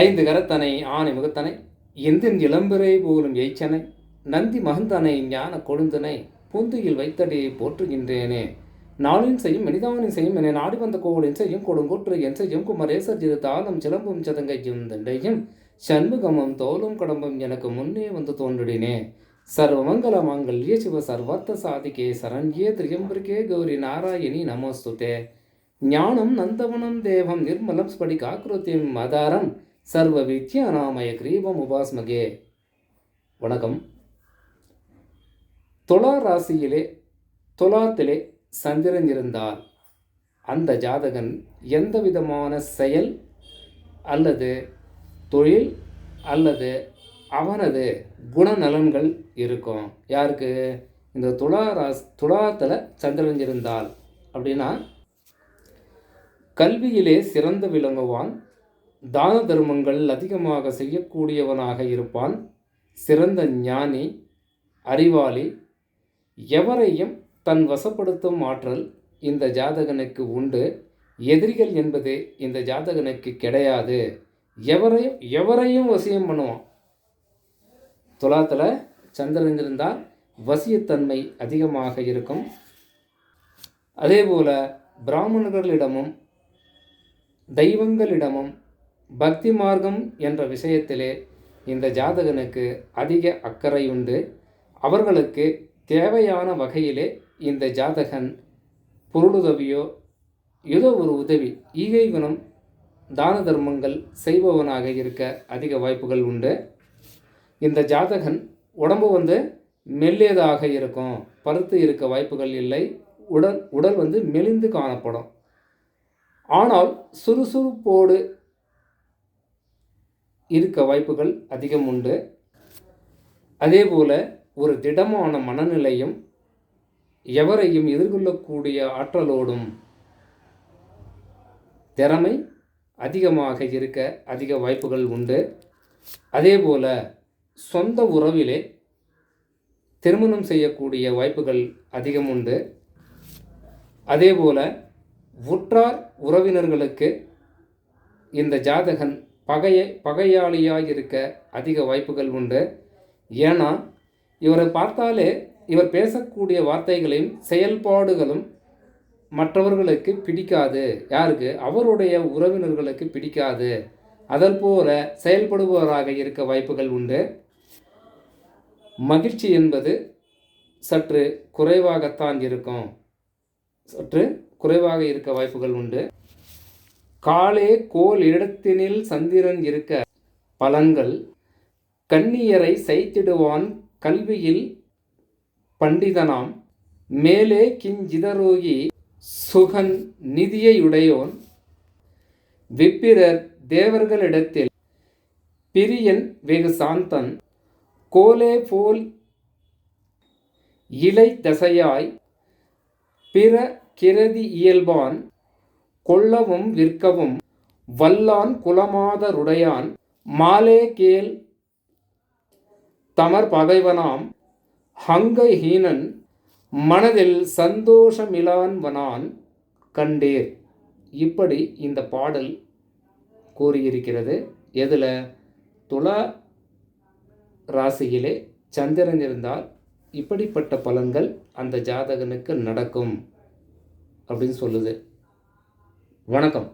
ஐந்து கரத்தனை ஆணை முகத்தனை எந்தின் இளம்பிறை போலும் எய்ச்சனை நந்தி மகந்தனை ஞான கொழுந்தனை பூந்துயில் வைத்தடி போற்றுகின்றேனே. நாளின் செய்யும் மனிதானின் செய்யும் என நாடி வந்த கோளின் செய்யும் கொடுங்கோற்று என் செய்யும் குமரேசர் சிறு தாளம் சிலம்பும் சதங்கையும் தண்டையும் சண்முகமும் தோலும் கடம்பும் எனக்கு முன்னே வந்து தோன்றினே. சர்வமங்கல மாங்கல்ய சிவ சர்வார்த்த சாதிகே சரண்யே திரியம்பருக்கே கௌரி நாராயணி நமோஸ்துதே. ஞானம் நந்தவனம் தேவம் நிர்மலம் ஸ்படிகாக்கிருத்தியம் மதாரம் சர்வ வித்யாநாமய கிரீபம் உபாஸ்மகே. வணக்கம். துலா ராசியிலே துலாத்திலே சந்திரன் இருந்தால் அந்த ஜாதகன் எந்த விதமான செயல் அல்லது தொழில் அல்லது அவனது குணநலன்கள் இருக்கும்? யாருக்கு? இந்த துலா ராஸ் துலாத்தில் சந்திரன் இருந்தால் அப்படின்னா கல்வியிலே சிறந்து விளங்குவான் தான தர்மங்கள் அதிகமாக செய்யக்கூடியவனாக இருப்பான். சிறந்த ஞானி அறிவாளி எவரையும் தன் வசப்படுத்தும் ஆற்றல் இந்த ஜாதகனுக்கு உண்டு. எதிரிகள் என்பது இந்த ஜாதகனுக்கு கிடையாது. எவரையும் எவரையும் வசியம் பண்ணுவான். துலாத்தில் சந்திரன் இருந்தால் வசியத்தன்மை அதிகமாக இருக்கும். அதே போல் பிராமணர்களிடமும் தெய்வங்களிடமும் பக்தி மார்க்கம் என்ற விஷயத்திலே இந்த ஜாதகனுக்கு அதிக அக்கறை உண்டு அவர்களுக்கு தேவையான வகையிலே இந்த ஜாதகன் பொருளுதவியோ ஏதோ ஒரு உதவி ஈகை குணம் தான தர்மங்கள் செய்பவனாக இருக்க அதிக வாய்ப்புகள் உண்டு. இந்த ஜாதகன் உடம்பு வந்து மெல்லியதாக இருக்கும் பருத்து இருக்க வாய்ப்புகள் இல்லை உடல் உடல் வந்து மெலிந்து காணப்படும். ஆனால் சுறுசுறுப்போடு இருக்க வாய்ப்புகள் அதிகம் உண்டு. அதே போல் ஒரு திடமான மனநிலையும் எவரையும் எதிர்கொள்ளக்கூடிய ஆற்றலோடும் திறமை அதிகமாக இருக்க அதிக வாய்ப்புகள் உண்டு. அதேபோல் சொந்த உறவிலே திருமணம் செய்யக்கூடிய வாய்ப்புகள் அதிகம் உண்டு. அதே போல் உற்றார் உறவினர்களுக்கு இந்த ஜாதகன் பகைய பகையாளியாக இருக்க அதிக வாய்ப்புகள் உண்டு. ஏன்னா இவரை பார்த்தாலே இவர் பேசக்கூடிய வார்த்தைகளையும் செயல்பாடுகளும் மற்றவர்களுக்கு பிடிக்காது. யாருக்கு? அவருடைய உறவினர்களுக்கு பிடிக்காது. அதற்போல செயல்படுபவராக இருக்க வாய்ப்புகள் உண்டு. மகிழ்ச்சி என்பது சற்று குறைவாகத்தான் இருக்கும். சற்று குறைவாக இருக்க வாய்ப்புகள் உண்டு. காலே கோல் இடத்தினில் சந்திரன் இருக்க பலன்கள் கண்ணியரை செய்திடுவான் கல்வியில் பண்டிதனாம். மேலே கிஞ்சிதரோகி சுகன் நிதியையுடையோன். விப்பிரர் தேவர்களிடத்தில் பிரியன் வெகு சாந்தன். கோலே போல் இலை தசையாய் பிற கிரதி இயல்பான். கொள்ளவும் விற்கவும் வல்லான் குலமாதருடையான் மாலே கேல் தமர் பகைவனாம் ஹங்கை ஹீனன் மனதில் சந்தோஷமிலான்வனான் கண்டேர். இப்படி இந்த பாடல் கூறியிருக்கிறது. எதில்? துலா ராசியிலே சந்திரன் இருந்தால் இப்படிப்பட்ட பலன்கள் அந்த ஜாதகனுக்கு நடக்கும் அப்படின்னு சொல்லுது. வணக்கம்.